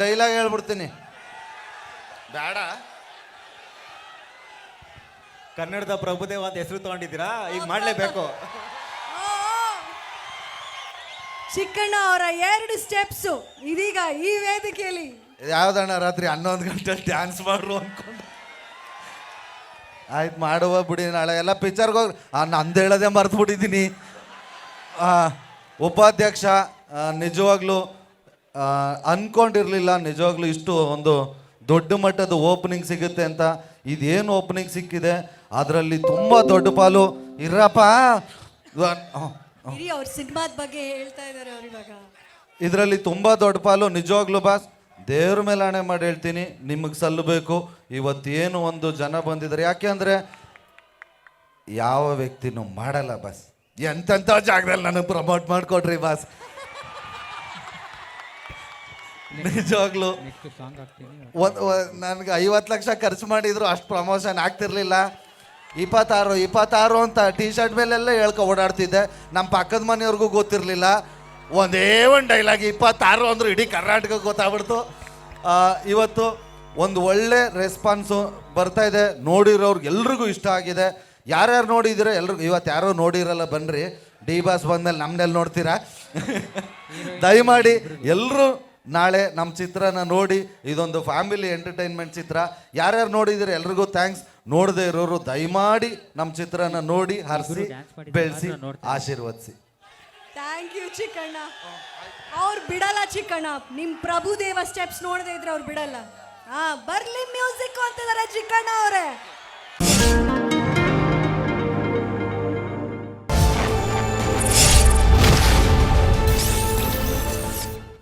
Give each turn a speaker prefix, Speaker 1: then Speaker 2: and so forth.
Speaker 1: Dialogue ಹೇಳ್ಬಿಡ್ತೀನಿ. ಬೇಡ.
Speaker 2: ಕನ್ನಡದ ಪ್ರಭುದೇವ ಅಂತ ಹೆಸರು ತಗೊಂಡಿದ್ದೀರಾ? ಈಗ ಮಾಡಲೇಬೇಕು.
Speaker 3: ಚಿಕ್ಕಣ್ಣ ಅವರ ಎರಡು ಸ್ಟೆಪ್ಸು ಇದೀಗ ಈ ವೇದಿಕೆಯಲ್ಲಿ.
Speaker 1: ಯಾವ್ದಣ್ಣ ರಾತ್ರಿ ಹನ್ನೊಂದು ಗಂಟೆ ಡ್ಯಾನ್ಸ್ ಮಾಡ್ರು ಅನ್ಕೊಂಡು. ಆಯ್ತು ಮಾಡುವ ಬಿಡಿ ನಾಳೆ. ಎಲ್ಲ ಪಿಕ್ಚರ್ಗೆ ಹೋಗಿ ನಂದು ಹೇಳೋದೇ ಮರ್ತು ಬಿಟ್ಟಿದ್ದೀನಿ ಉಪಾಧ್ಯಕ್ಷ ನಿಜವಾಗ್ಲೂ ಅನ್ಕೊಂಡಿರ್ಲಿಲ್ಲ. ನಿಜವಾಗ್ಲೂ ಇಷ್ಟು ಒಂದು ದೊಡ್ಡ ಮಟ್ಟದ ಓಪನಿಂಗ್ ಸಿಗುತ್ತೆ ಅಂತ. ಇದೇನು ಓಪನಿಂಗ್ ಸಿಕ್ಕಿದೆ? ಅದರಲ್ಲಿ ತುಂಬ ದೊಡ್ಡ ಪಾಲು. ಇರಪ್ಪ.
Speaker 3: ಅವ್ರ ಸಿನಿಮಾದ ಬಗ್ಗೆ ಹೇಳ್ತಾ ಇದ್ದಾರೆ ಅವ್ರು ಇವಾಗ.
Speaker 1: ಇದರಲ್ಲಿ ತುಂಬ ದೊಡ್ಡ ಪಾಲು. ನಿಜವಾಗ್ಲೂ ಬಾಸ್ ದೇವ್ರ ಮೇಲೆ ಹಣೆ ಮಾಡಿ ಹೇಳ್ತೀನಿ. ನಿಮಗೆ ಸಲ್ಲಬೇಕು ಇವತ್ತೇನು ಒಂದು ಜನ ಬಂದಿದ್ದಾರೆ. ಯಾಕೆ ಅಂದರೆ ಯಾವ ವ್ಯಕ್ತಿನೂ ಮಾಡಲ್ಲ ಬಾಸ್. ಎಂತೆಂಥ ಜಾಗದಲ್ಲಿ ನನಗೆ ಪ್ರಮೋಟ್ ಮಾಡಿಕೊಡ್ರಿ ಬಾಸ್. ನಿಜವಾಗ್ಲೂ. ಒಂದು ನನಗೆ ಐವತ್ತು ಲಕ್ಷ ಖರ್ಚು ಮಾಡಿದ್ರು ಅಷ್ಟು ಪ್ರಮೋಷನ್ ಆಗ್ತಿರ್ಲಿಲ್ಲ. ಇಪ್ಪತ್ತಾರು ಇಪ್ಪತ್ತಾರು ಅಂತ ಟಿ ಶರ್ಟ್ ಮೇಲೆಲ್ಲ ಹೇಳ್ಕೊ ಓಡಾಡ್ತಿದ್ದೆ. ನಮ್ಮ ಪಕ್ಕದ ಮನೆಯವ್ರಿಗೂ ಗೊತ್ತಿರಲಿಲ್ಲ. ಒಂದೇ ಒಂದು ಡೈಲಾಗ್ ಇಪ್ಪತ್ತಾರು ಅಂದ್ರೆ ಇಡೀ ಕರ್ನಾಟಕ ಗೊತ್ತಾಗ್ಬಿಡ್ತು. ಇವತ್ತು ಒಂದು ಒಳ್ಳೆ ರೆಸ್ಪಾನ್ಸು ಬರ್ತಾ ಇದೆ. ನೋಡಿರೋರ್ಗೆ ಎಲ್ರಿಗೂ ಇಷ್ಟ ಆಗಿದೆ. ಯಾರ್ಯಾರು ನೋಡಿದಿರೋ ಎಲ್ರಿಗೂ ಇವತ್ತು ಯಾರೋ ನೋಡಿರಲ್ಲ ಬನ್ನಿರಿ ಡಿ ಬಾಸ್ ಬಂದ್ಮೇಲೆ ನಮ್ಮನೆಲ್ಲಿ ನೋಡ್ತೀರಾ? ದಯಮಾಡಿ ಎಲ್ಲರೂ ನಾಳೆ ನಮ್ಮ ಚಿತ್ರನ ನೋಡಿ ಇದೊಂದು ಫ್ಯಾಮಿಲಿ ಎಂಟರ್ಟೈನ್ಮೆಂಟ್ ಚಿತ್ರ. ಯಾರ್ಯಾರು ನೋಡಿದಿರಿ ಎಲ್ರಿಗೂ ಥ್ಯಾಂಕ್ಸ್ ನೋಡದೇ ಇರೋರು ದಯಮಾಡಿ ನಮ್ಮ ಚಿತ್ರನ ನೋಡಿ ಹರಿಸಿ ಬೆಳೆಸಿ ಆಶೀರ್ವದಿಸಿ.
Speaker 3: Thank you Chikkanna. ಅವ್ರು ಬಿಡಲ್ಲ ಚಿಕ್ಕಣ್ಣ. ನಿಮ್ಮ ಪ್ರಭುದೇವ ಸ್ಟೆಪ್ಸ್ ನೋಡದೇ ಇದ್ರೆ ಅವ್ರು ಬಿಡಲ್ಲ. ಹಾ ಬರ್ಲಿ ಮ್ಯೂಸಿಕ್ ಅಂತಿದ್ದಾರೆ ಚಿಕ್ಕಣ್ಣ ಅವರೇ.